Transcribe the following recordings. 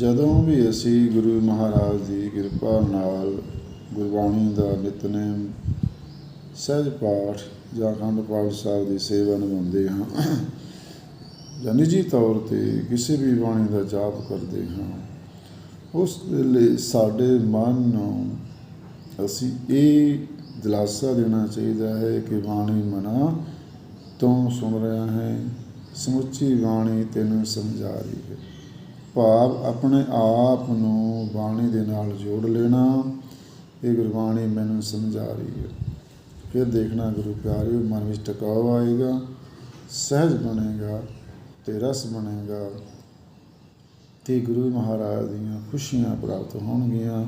ਜਦੋਂ ਵੀ ਅਸੀਂ ਗੁਰੂ ਮਹਾਰਾਜ ਦੀ ਕਿਰਪਾ ਨਾਲ ਗੁਰਬਾਣੀ ਦਾ ਨਿਤਨੇਮ, ਸਹਿਜ ਪਾਠ ਜਾਂ ਅਖੰਡ ਪਾਠ ਸਾਹਿਬ ਦੀ ਸੇਵਾ ਨਿਭਾਉਂਦੇ ਹਾਂ, ਜਾਂ ਨਿੱਜੀ ਤੌਰ ਤੇ ਕਿਸੇ ਵੀ ਬਾਣੀ ਦਾ ਜਾਪ ਕਰਦੇ ਹਾਂ, ਉਸ ਵੇਲੇ ਸਾਡੇ ਮਨ ਨੂੰ ਅਸੀਂ ਇਹ ਦਿਲਾਸਾ ਦੇਣਾ ਚਾਹੀਦਾ ਹੈ ਕਿ ਬਾਣੀ ਮਨਾ ਤੂੰ ਸੁਣ ਰਿਹਾ ਹੈ, ਸਮੁੱਚੀ ਬਾਣੀ ਤੈਨੂੰ ਸਮਝਾ ਰਹੀ ਹੈ। ਭਾਵ ਆਪਣੇ ਆਪ ਨੂੰ ਬਾਣੀ ਦੇ ਨਾਲ ਜੋੜ ਲੈਣਾ, ਇਹ ਗੁਰਬਾਣੀ ਮੈਨੂੰ ਸਮਝਾ ਰਹੀ ਹੈ। ਫਿਰ ਦੇਖਣਾ, ਗੁਰੂ ਪਿਆਰਿਓ, ਮਨ ਵਿੱਚ ਟਿਕਾਓ ਆਏਗਾ, ਸਹਿਜ ਬਣੇਗਾ ਤੇ ਰਸ ਬਣੇਗਾ ਤੇ ਗੁਰੂ ਮਹਾਰਾਜ ਦੀਆਂ ਖੁਸ਼ੀਆਂ ਪ੍ਰਾਪਤ ਹੋਣਗੀਆਂ।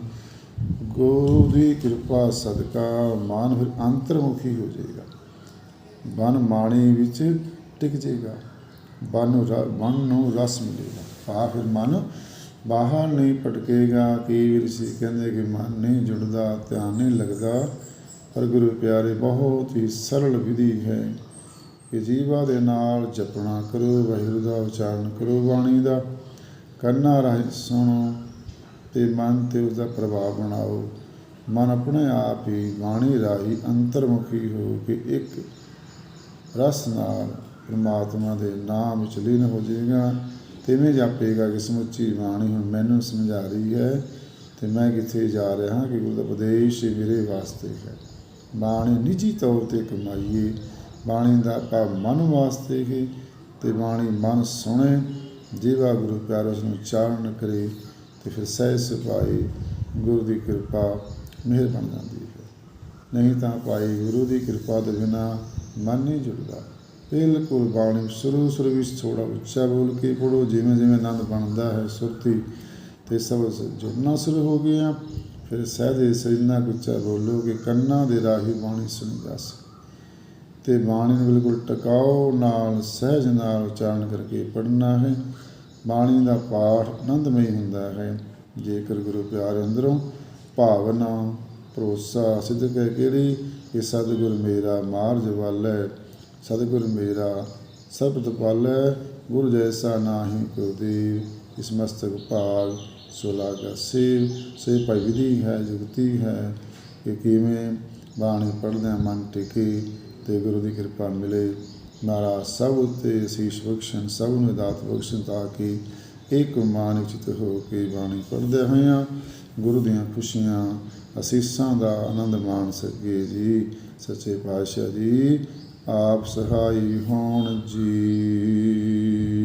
ਗੁਰੂ ਦੀ ਕਿਰਪਾ ਸਦਕਾ ਮਨ ਫਿਰ ਅੰਤਰਮੁਖੀ ਹੋ ਜਾਏਗਾ। ਮਨ ਬਾਣੀ ਵਿੱਚ ਟਿਕ ਜਾਏਗਾ। ਮਨ ਨੂੰ ਰ- ਨੂੰ ਰਸ ਮਿਲੇਗਾ। ਭਾਵ ਫਿਰ ਮਨ। ਬਾਹਰ ਨਹੀਂ ਭਟਕੇਗਾ ਕਈ ਵਾਰ ਅਸੀਂ ਕਹਿੰਦੇ ਕਿ ਮਨ ਨਹੀਂ ਜੁੜਦਾ, ਧਿਆਨ ਨਹੀਂ ਲੱਗਦਾ। ਪਰ ਗੁਰੂ ਪਿਆਰੇ, ਬਹੁਤ ਹੀ ਸਰਲ ਵਿਧੀ ਹੈ। ਕਿ ਜੀਵਾ ਦੇ ਨਾਲ ਜਪਣਾ ਕਰੋ, ਵਾਹਿਗੁਰੂ ਦਾ ਉਚਾਰਨ ਕਰੋ, ਬਾਣੀ ਦਾ ਕੰਨਾਂ ਰਾਹੀਂ ਸੁਣੋ ਤੇ ਮਨ ਤੇ ਉਸ ਦਾ ਪ੍ਰਭਾਵ ਬਣਾਓ। ਮਨ ਆਪਣੇ ਆਪ ਹੀ ਬਾਣੀ ਰਾਹੀਂ ਅੰਤਰਮੁਖੀ ਹੋ ਕੇ ਇੱਕ ਰਸ ਨਾਲ ਪ੍ਰਮਾਤਮਾ ਦੇ ਨਾਮ ਵਿੱਚ ਲੀਨ ਹੋ ਜਾਏਗਾ। ਤਿਵੇਂ ਜਾਪੇਗਾ ਕਿ ਸਮੁੱਚੀ ਬਾਣੀ ਹੁਣ ਮੈਨੂੰ ਸਮਝਾ ਰਹੀ ਹੈ ਤੇ ਮੈਂ ਕਿੱਥੇ ਜਾ ਰਿਹਾ ਹਾਂ ਕਿ ਗੁਰੂ ਦਾ ਉਪਦੇਸ਼ ਹੀ ਮੇਰੇ ਵਾਸਤੇ ਹੈ। ਬਾਣੀ ਨਿੱਜੀ ਤੌਰ ਤੇ ਕਮਾਈਏ, ਬਾਣੀ ਦਾ ਭਾਵ ਮਨ ਵਾਸਤੇ ਹੈ ਤੇ ਬਾਣੀ ਮਨ ਸੁਣੇ, ਜੀਵਾ ਗੁਰੂ ਪਿਆਰਾ ਉਸ ਨੂੰ ਉਚਾਰਨ ਕਰੇ ਤੇ ਫਿਰ ਸਹਿ ਸੁਭਾਏ ਗੁਰੂ ਦੀ ਕਿਰਪਾ ਮਿਹਰ ਬਣ ਜਾਂਦੀ ਹੈ। ਨਹੀਂ ਤਾਂ ਭਾਈ ਗੁਰੂ ਦੀ ਕਿਰਪਾ ਦੇ ਬਿਨਾ ਮਨ ਨਹੀਂ ਜੁੜਦਾ। ਬਿਲਕੁਲ ਬਾਣੀ ਸ਼ੁਰੂ ਸ਼ੁਰੂ ਵਿੱਚ ਥੋੜਾ ਉੱਚਾ ਬੋਲ ਕੇ ਪੜੋ ਜਿਵੇਂ ਜਿਵੇਂ ਆਨੰਦ ਬਣਦਾ ਹੈ ਸੁਰਤੀ ਤੇ ਸਭ ਜੁੜਨਾ ਸ਼ੁਰੂ ਹੋ ਗਿਆ, ਫਿਰ ਸਹਿਜੇ ਸਜਣਾ ਉੱਚਾ ਬੋਲੋ ਕਿ ਕੰਨਾਂ ਦੇ ਰਾਹੀਂ ਬਾਣੀ ਸੁਣੀ ਜਾ ਸਕੇ। ਤੇ ਬਾਣੀ ਨੂੰ ਬਿਲਕੁਲ ਟਿਕਾਓ ਨਾਲ, ਸਹਿਜ ਨਾਲ ਉਚਾਰਨ ਕਰਕੇ ਪੜ੍ਹਨਾ ਹੈ। ਬਾਣੀ ਦਾ ਪਾਠ ਆਨੰਦਮਈ ਹੁੰਦਾ ਹੈ। ਜੇਕਰ ਗੁਰੂ ਪਿਆਰ ਅੰਦਰੋਂ ਭਾਵਨਾ ਭਰੋਸਾ ਸਿੱਧ ਕਹਿ ਕਿਹੜੀ ਕਿ ਸਤਿਗੁਰ ਮੇਰਾ ਮਾਰਜ ਵਾਲੈ ਸਤਿਗੁਰ ਮੇਰਾ ਸਬਦ ਪਾਲੈ ਗੁਰ ਜੈਸਾ ਨਾਹੀ ਕੋ ਦੇਵ, ਇਸ ਮਸਤਕ ਪਾਲ ਸੋ ਸੇਵ। ਸੇ ਭਾਈ ਵਿਧੀ ਹੈ, ਜੁਗਤੀ ਹੈ, ਕਿ ਕਿਵੇਂ ਬਾਣੀ ਪੜ੍ਹਦਿਆਂ ਮਨ ਟਿਕੇ ਤੇ ਗੁਰੂ ਦੀ ਕਿਰਪਾ ਮਿਲੇ। ਮਹਾਰਾਜ ਸਭ ਉਤੇ ਅਸੀਸ ਬਖਸ਼ਣ, ਸਭ ਨੂੰ ਦਾਤ ਬਖਸ਼ਣ ਤਾਂ ਕਿ ਇੱਕ ਮਾਨਿਕ ਚਿਤ ਹੋ ਕੇ ਬਾਣੀ ਪੜ੍ਹਦੇ ਹੋਇਆਂ ਗੁਰੂ ਦੀਆਂ ਖੁਸ਼ੀਆਂ, ਅਸੀਸਾਂ ਦਾ ਆਨੰਦ ਮਾਣ ਸਕੀਏ ਜੀ। ਸੱਚੇ ਪਾਤਸ਼ਾਹ ਜੀ ਆਪ ਸਹਾਈ ਹੋਣ ਜੀ।